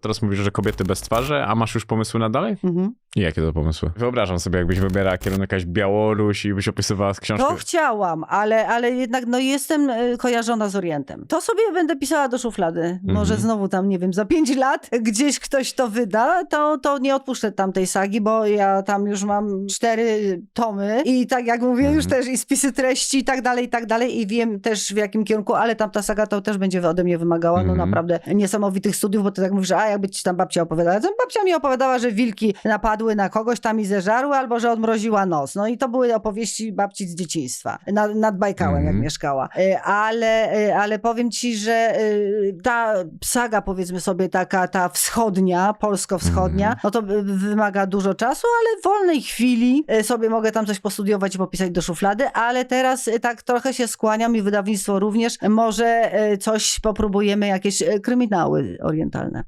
Teraz mówisz, że kobiety bez twarzy, a masz już pomysły na dalej? Mhm. I jakie to pomysły? Wyobrażam sobie, jakbyś wybierała kierunek jakaś Białoruś i byś opisywała z książki. To chciałam, ale, ale jednak no, jestem e, kojarzona z Orientem. To sobie będę pisała do szuflady. Może Mhm. znowu tam, nie wiem, za pięć lat gdzieś ktoś to wyda, to, to nie odpuszczę tamtej sagi, bo ja tam już mam cztery tomy i tak jak mówię, już Mhm. też i spisy treści i tak dalej, i tak dalej i wiem też w jakim kierunku, ale tamta saga to też będzie ode mnie wymagała no Mhm. naprawdę niesamowitych studiów, bo ty tak mówisz, a jakby ci tam babcia opowiadała. To babcia mi opowiadała, że wilki napadły na kogoś tam i zeżarły, albo że odmroziła nos. No i to były opowieści babci z dzieciństwa. Na, nad Bajkałem, jak Mhm. mieszkała. E, Ale, e, ale powiem ci, że e, ta saga, powiedzmy sobie, taka ta wschodnia, polsko-wschodnia, Mhm. no to wymaga dużo czasu, ale w wolnej chwili sobie mogę tam coś postudiować i popisać do szuflady, ale teraz tak trochę się skłaniam i wydawnictwo również. Może coś popróbujemy, jakieś kryminały orientalne.